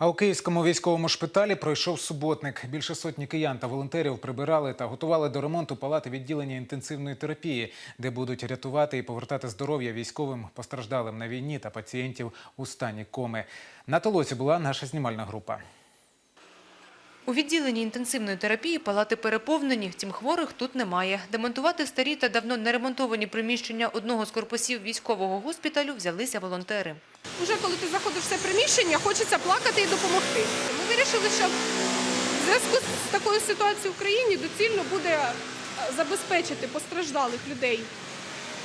А у київському військовому шпиталі пройшов суботник. Більше сотні киян та волонтерів прибирали та готували до ремонту палати відділення інтенсивної терапії, де будуть рятувати і повертати здоров'я військовим постраждалим на війні та пацієнтів у стані коми. На толоці була наша знімальна група. У відділенні інтенсивної терапії палати переповнені, втім хворих тут немає. Демонтувати старі та давно не ремонтовані приміщення одного з корпусів військового госпіталю взялися волонтери. Уже коли ти заходиш в це приміщення, хочеться плакати і допомогти. Ми вирішили, що в зв'язку з такою ситуацією в Україні доцільно буде е, забезпечити постраждалих людей,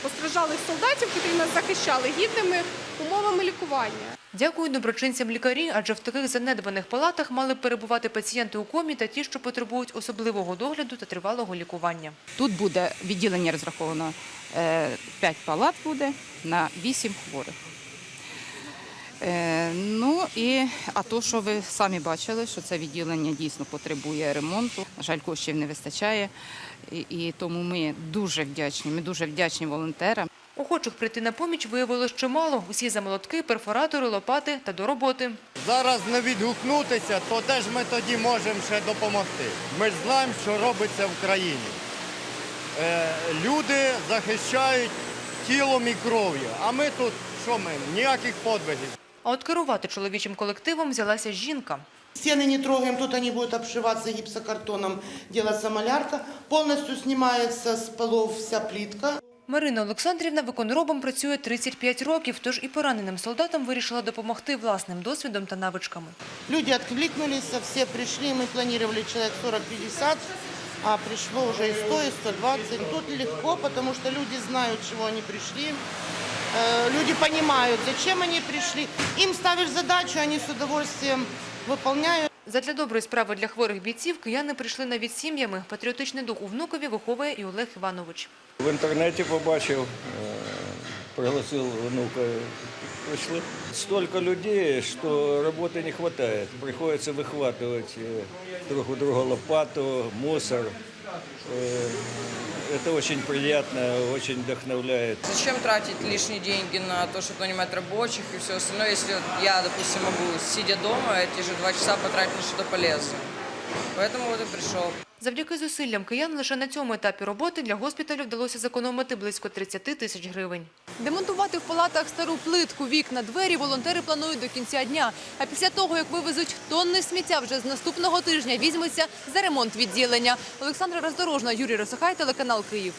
постраждалих солдатів, які нас захищали, гідними умовами лікування. Дякую доброчинцям лікарі, адже в таких занедбаних палатах мали перебувати пацієнти у комі та ті, що потребують особливого догляду та тривалого лікування. Тут буде відділення розраховано 5 палат буде на 8 хворих. Е, Ну і а то, що ви самі бачили, що це відділення дійсно потребує ремонту. На жаль, коштів не вистачає. І, і тому ми дуже вдячні. Ми дуже вдячні волонтерам. Охочих прийти на поміч виявилось чимало. Усі за молотки, перфоратори, лопати та до роботи. зараз не відгукнутися, то де ж ми тоді можемо ще допомогти? Ми ж знаємо, що робиться в країні. Е, люди захищають тілом і кров'ю, а ми тут що ми? Ніяких подвигів. А от керувати чоловічим колективом взялася жінка. Стены не трогаем, тут они будут обшиваться гипсокартоном, делаться малярка. Полностью снимается с полов вся плитка. Марина Олександрівна виконробом працює 35 років, тож і пораненим солдатам вирішила допомогти власним досвідом та навичками. Люди откликнулись, все пришли, мы планировали человек 40-50, а пришло уже и 100, и 120. Тут легко, потому что люди знают, чего они пришли. Э, Люди понимают, зачем они пришли. Им ставишь задачу, они с удовольствием выполняют. Задля доброї справи для хворих бійців кияни прийшли навіть сім'ями. Патріотичний дух у внукові виховує і Олег Іванович. В інтернеті побачив, е, пригласив внука. Пришли. Столько людей, что работы не хватает. Приходится выхватывать э, друг у друга лопату, мусор. Э, Это очень приятно, очень вдохновляет. Зачем тратить лишние деньги на то, чтобы нанимать рабочих и все остальное, если вот я, допустим, могу, сидя дома, эти же два часа потратить на что-то полезное. Поэтому вот и пришел. Завдяки зусиллям киян лише на цьому етапі роботи для госпіталю вдалося зекономити близько 30 тисяч гривень. Демонтувати в палатах стару плитку, вікна, двері волонтери планують до кінця дня. А після того, як вивезуть тонни сміття, вже з наступного тижня візьметься за ремонт відділення. Олександра Роздорожна, Юрій Росохай, телеканал Київ.